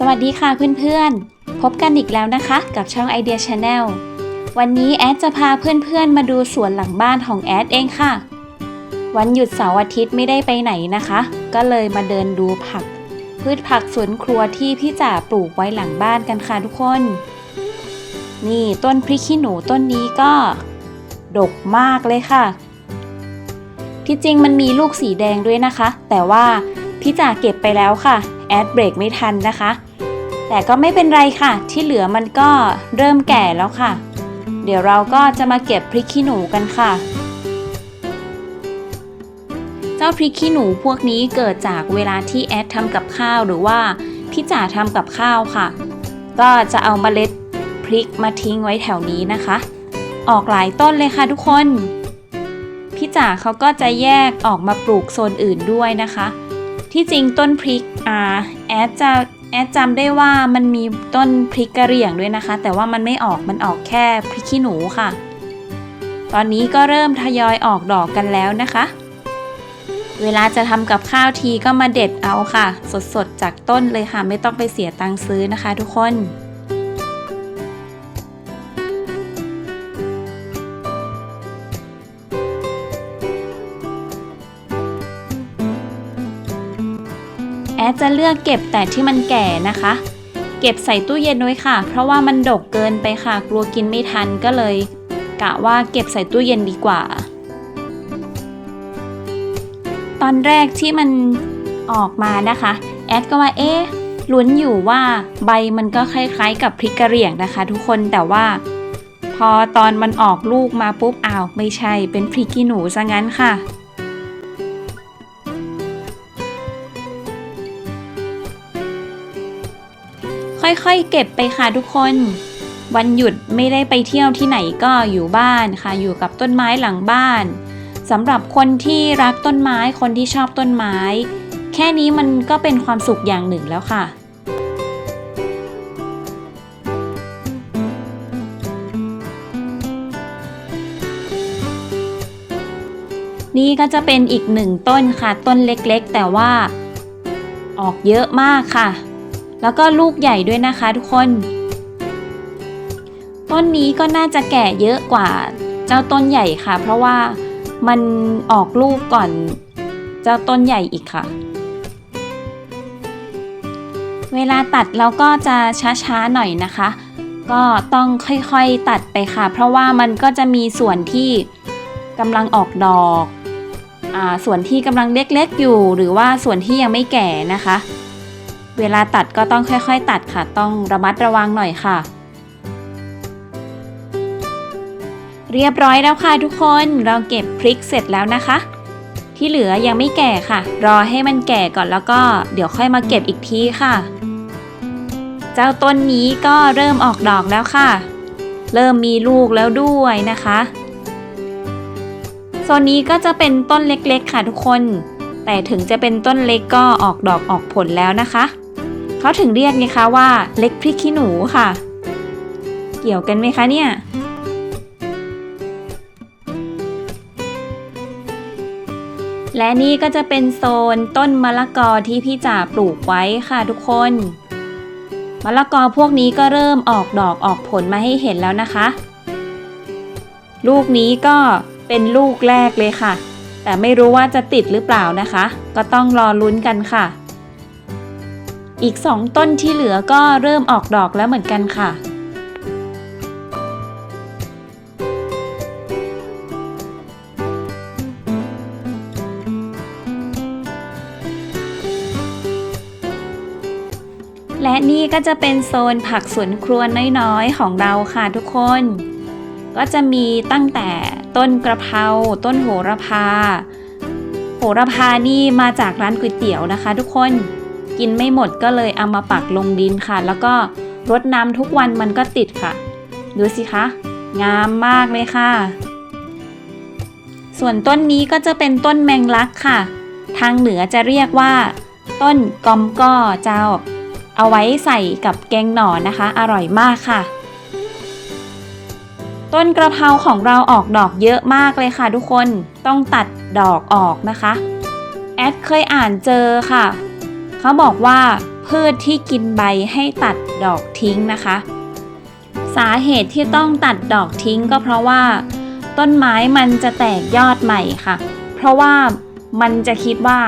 สวัสดีค่ะเพื่อนๆ พบกันอีกแล้วนะคะกับช่อง Idea Channel วันนี้แอดจะพาเพื่อนๆ มาดูสวนหลังบ้านของแอดเองค่ะ วันหยุดเสาร์อาทิตย์ไม่ได้ไปไหนนะคะ ก็เลยมาเดินดูผัก พืชผักสวนครัวที่พี่จ๋าปลูกไว้หลังบ้านกันค่ะทุกคน นี่ต้นพริกขี้หนูต้นนี้ก็ ดกมากเลยค่ะ ที่จริงมันมีลูกสีแดงด้วยนะคะ แต่ว่าพี่จ๋าเก็บไปแล้วค่ะ แอดเบรกไม่ทันนะคะ แต่ก็ไม่เป็นไรค่ะ ที่เหลือมันก็เริ่มแก่แล้วค่ะ เดี๋ยวเราก็จะมาเก็บพริกขี้หนูกันค่ะ เจ้าพริกขี้หนูพวกนี้เกิดจากเวลาที่แอดทำกับข้าวหรือว่าพี่จ๋าทำกับข้าวค่ะ ก็จะเอาเมล็ดพริกมาทิ้งไว้แถวนี้นะคะ ออกหลายต้นเลยค่ะทุกคนพี่จ๋าเขาก็จะแยกออกมาปลูกโซนอื่นด้วยนะคะ ที่จริงต้นพริกอ่าแอดจะ แอดจำได้ว่ามันมีต้นพริกกระเหรี่ยงด้วยนะคะ แต่ว่ามันไม่ออกมันออกแค่พริกขี้หนูค่ะ ตอนนี้ก็เริ่มทยอยออกดอกกันแล้วนะคะ เวลาจะทำกับข้าวทีก็มาเด็ดเอาค่ะ สดๆจากต้นเลยค่ะ ไม่ต้องไปเสียตังค์ซื้อนะคะ ทุกคน แอดจะเลือกเก็บแต่ที่มันแก่นะคะ เก็บใส่ตู้เย็นไว้ค่ะ เพราะว่ามันดกเกินไปค่ะ กลัวกินไม่ทันก็เลย กะว่าเก็บใส่ตู้เย็นดีกว่า ตอนแรกที่มันออกมานะคะ แอดก็ว่าเอ๊ะลุ้นอยู่ว่าใบมันก็คล้ายๆ กับพริกกระเหรี่ยงนะคะ ทุกคนแต่ว่า พอตอนมันออกลูกมาปุ๊บอ้าวไม่ใช่เป็นพริกขี้หนูซะงั้นค่ะ ค่อยๆ เก็บไปค่ะทุกคน วันหยุดไม่ได้ไปเที่ยวที่ไหนก็อยู่บ้านค่ะ อยู่กับต้นไม้หลังบ้านสำหรับคนที่รักต้นไม้คนที่ชอบต้นไม้ แค่นี้มันก็เป็นความสุขอย่างหนึ่งแล้วค่ะนี่ก็จะเป็นอีกหนึ่งต้นค่ะ ต้นเล็กๆ แต่ว่า ออกเยอะมากค่ะ แล้วก็ลูกใหญ่ด้วยนะคะทุกคน ต้นนี้ก็น่าจะแก่เยอะกว่าเจ้าต้นใหญ่ค่ะ เพราะว่ามันออกลูกก่อนเจ้าต้นใหญ่อีกค่ะ เวลาตัดเราก็จะช้าๆหน่อยนะคะ ก็ต้องค่อยๆตัดไปค่ะ เพราะว่ามันก็จะมีส่วนที่กำลังออกดอกอส่วนที่กำลังเล็กๆอยู่ หรือว่าส่วนที่ยังไม่แก่นะคะ เวลาตัดก็ต้องค่อยๆ ตัดค่ะ ต้องระมัดระวังหน่อยค่ะ เรียบร้อยแล้วค่ะทุกคนเราเก็บพริกเสร็จแล้วนะคะ ที่เหลือยังไม่แก่ค่ะ รอให้มันแก่ก่อนแล้วก็เดี๋ยวค่อยมาเก็บอีกทีค่ะ เจ้าต้นนี้ก็เริ่มออกดอกแล้วค่ะ เริ่มมีลูกแล้วด้วยนะคะโซนนี้ก็จะเป็นต้นเล็กๆค่ะทุกคนแต่ถึงจะเป็นต้นเล็กก็ออกดอกออกผลแล้วนะคะ เขาถึงเรียกไงคะว่าเล็กพริกขี้หนูค่ะ เกี่ยวกันไหมคะเนี่ยและนี่ก็จะเป็นโซนต้นมะละกอที่พี่จ๋าปลูกไว้ค่ะทุกคน มะละกอพวกนี้ก็เริ่มออกดอกออกผลมาให้เห็นแล้วนะคะ ลูกนี้ก็เป็นลูกแรกเลยค่ะ แต่ไม่รู้ว่าจะติดหรือเปล่านะคะ ก็ต้องรอลุ้นกันค่ะ อีกสองต้นที่เหลือก็เริ่มออกดอกแล้วเหมือนกันค่ะและนี่ก็จะเป็นโซนผักสวนครัวน้อยๆ ของเราค่ะทุกคน ก็จะมีตั้งแต่ต้นกระเพราต้นโหระพา โหระพานี่มาจากร้านก๋วยเตี๋ยวนะคะทุกคน กินไม่หมดก็เลยเอามาปักลงดินค่ะ แล้วก็รดน้ำทุกวันมันก็ติดค่ะ ดูสิคะ งามมากเลยค่ะ ส่วนต้นนี้ก็จะเป็นต้นแมงลักค่ะ ทางเหนือจะเรียกว่า ต้นกอมก้อเจ้า เอาไว้ใส่กับแกงหน่อนะคะ อร่อยมากค่ะ ต้นกระเพราของเราออกดอกเยอะมากเลยค่ะ ทุกคนต้องตัดดอกออกนะคะ แอดเคยอ่านเจอค่ะ เขาบอกว่าพืชที่กินใบให้ตัดดอกทิ้งนะคะ สาเหตุที่ต้องตัดดอกทิ้งก็เพราะว่า ต้นไม้มันจะแตกยอดใหม่ค่ะ เพราะว่ามันจะคิดว่า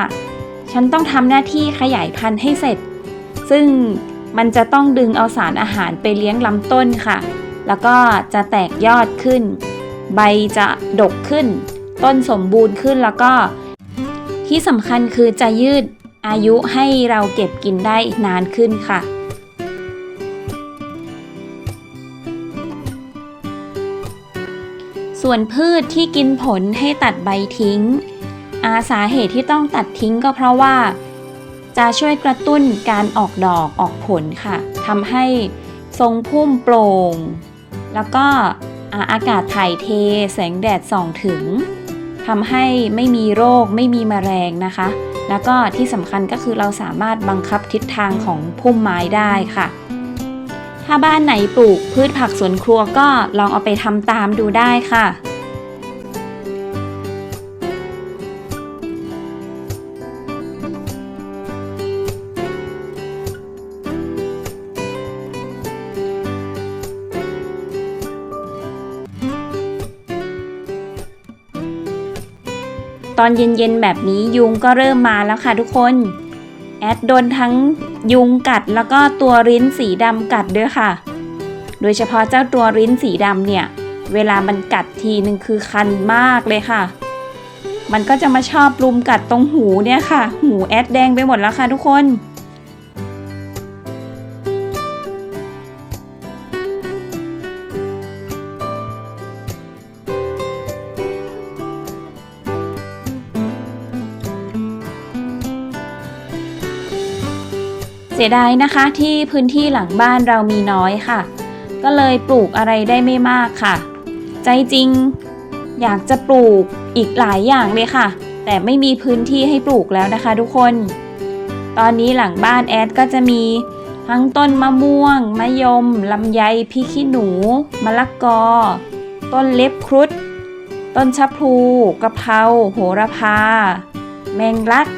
ฉันต้องทำหน้าที่ขยายพันธุ์ให้เสร็จ ซึ่งมันจะต้องดึงเอาสารอาหารไปเลี้ยงลำต้นค่ะ แล้วก็จะแตกยอดขึ้น ใบจะดกขึ้น ต้นสมบูรณ์ขึ้นแล้วก็ ที่สำคัญคือจะยืด อายุให้เราเก็บกินได้นานขึ้นค่ะ ส่วนพืชที่กินผลให้ตัดใบทิ้ง อาสาเหตุที่ต้องตัดทิ้งก็เพราะว่า จะช่วยกระตุ้นการออกดอกออกผลค่ะทำให้ทรงพุ่มโปร่ง แล้วก็อาอากาศถ่ายเทแสงแดดส่องถึง ทำให้ไม่มีโรคไม่มีมแมลงนะคะ แล้วก็ที่สำคัญก็คือเราสามารถบังคับทิศทางของพุ่มไม้ได้ค่ะ ถ้าบ้านไหนปลูกพืชผักสวนครัวก็ลองเอาไปทำตามดูได้ค่ะ ตอนเย็นๆแบบนี้ยุงก็เริ่มมาแล้วค่ะทุกคน แอดโดนทั้งยุงกัดแล้วก็ตัวริ้นสีดำกัดด้วยค่ะ โดยเฉพาะเจ้าตัวริ้นสีดำเนี่ย เวลามันกัดทีนึงคือคันมากเลยค่ะ มันก็จะมาชอบลุมกัดตรงหูเนี่ยค่ะ หูแอดแดงไปหมดแล้วค่ะทุกคน สียดายนะคะที่พื้นที่หลังบ้านเรามีน้อยค่ะ ก็เลยปลูกอะไรได้ไม่มากค่ะ ใจจริงอยากจะปลูกอีกหลายอย่างเลยค่ะ แต่ไม่มีพื้นที่ให้ปลูกแล้วนะคะ ทุกคน ตอนนี้หลังบ้านแอดก็จะมีทั้งต้นมะม่วง มะยม ลำไยพริกขี้หนู มะละกอ ต้นเล็บครุฑ ต้นชะพลูกะเพราโหระพา แมงลัก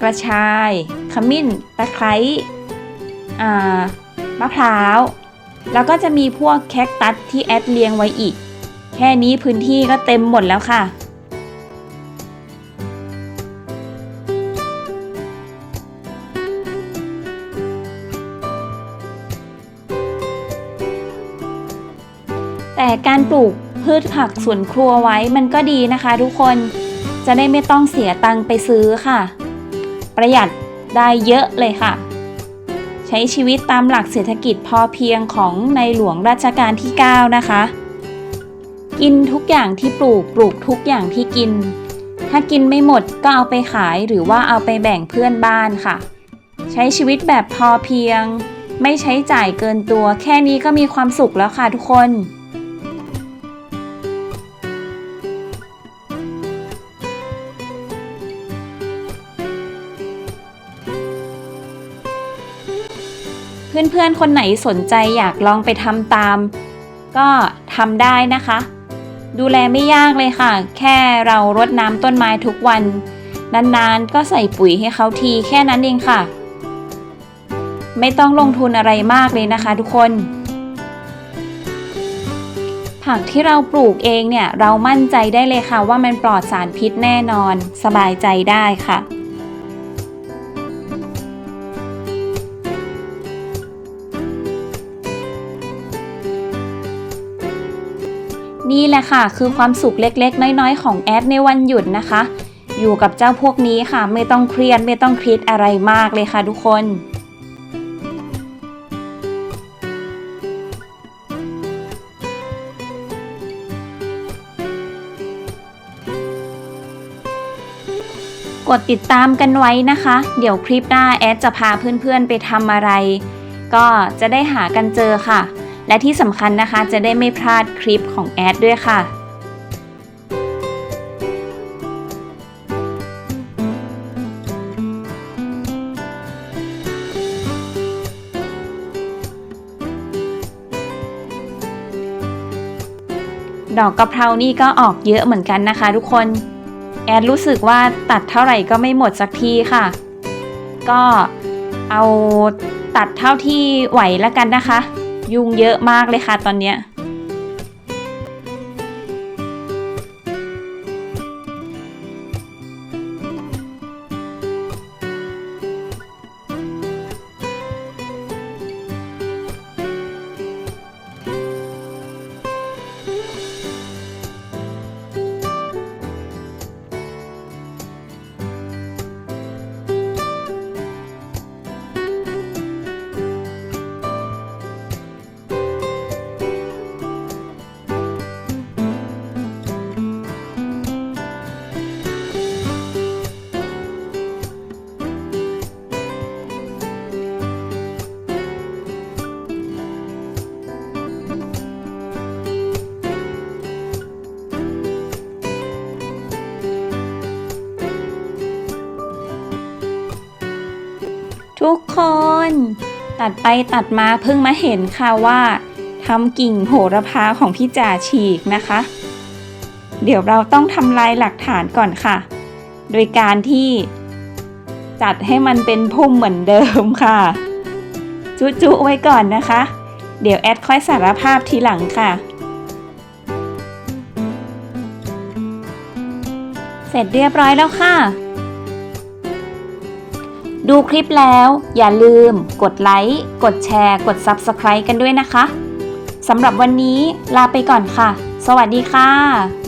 กระชาย ขมิ้น ตะไคร้ มะพร้าว แล้วก็จะมีพวกแคคตัสที่แอดเลี้ยงไว้อีก แค่นี้พื้นที่ก็เต็มหมดแล้วค่ะ แต่การปลูกพืชผักสวนครัวไว้มันก็ดีนะคะทุกคนจะได้ไม่ต้องเสียตังค์ไปซื้อค่ะ ประหยัดได้เยอะเลยค่ะ ใช้ชีวิตตามหลักเศรษฐกิจพอเพียงของในหลวงรัชกาลที่ 9 นะคะ กินทุกอย่างที่ปลูกปลูกทุกอย่างที่กิน ถ้ากินไม่หมดก็เอาไปขายหรือว่าเอาไปแบ่งเพื่อนบ้านค่ะ ใช้ชีวิตแบบพอเพียง ไม่ใช้จ่ายเกินตัว แค่นี้ก็มีความสุขแล้วค่ะทุกคน เพื่อนๆ คนไหนสนใจอยากลองไปทำตาม ก็ทำได้นะคะ ดูแลไม่ยากเลยค่ะ แค่เรารดน้ำต้นไม้ทุกวัน นานๆ ก็ใส่ปุ๋ยให้เขาทีแค่นั้นเองค่ะ ไม่ต้องลงทุนอะไรมากเลยนะคะทุกคน ผักที่เราปลูกเองเนี่ย เรามั่นใจได้เลยค่ะว่ามันปลอดสารพิษแน่นอน สบายใจได้ค่ะ นี่แหละค่ะ คือความสุขเล็กๆ น้อยๆ ของแอดในวันหยุดนะคะ อยู่กับเจ้าพวกนี้ค่ะ ไม่ต้องเครียดไม่ต้องคิดอะไรมากเลยค่ะทุกคนกดติดตามกันไว้นะคะ เดี๋ยวคลิปหน้าแอดจะพาเพื่อนๆไปทำอะไร ก็จะได้หากันเจอค่ะ และที่สำคัญนะคะจะได้ไม่พลาดคลิปของแอดด้วยค่ะดอกกะเพรานี่ก็ออกเยอะเหมือนกันนะคะทุกคน แอดรู้สึกว่าตัดเท่าไหร่ก็ไม่หมดสักทีค่ะ ก็เอาตัดเท่าที่ไหวแล้วกันนะคะ ยุงเยอะมากเลยค่ะตอนเนี้ย ทุกคน ตัดไปตัดมาเพิ่งมาเห็นค่ะว่าทำกิ่งโหระพาของพี่จ่าฉีกนะคะ เดี๋ยวเราต้องทำลายหลักฐานก่อนค่ะ โดยการที่จัดให้มันเป็นพุ่มเหมือนเดิมค่ะ จุจุไว้ก่อนนะคะ เดี๋ยวแอดค่อยสารภาพทีหลังค่ะ เสร็จเรียบร้อยแล้วค่ะ ดูคลิปแล้วอย่าลืม กดไลค์ กดแชร์ กด Subscribe กันด้วยนะคะ สำหรับวันนี้ลาไปก่อนค่ะ สวัสดีค่ะ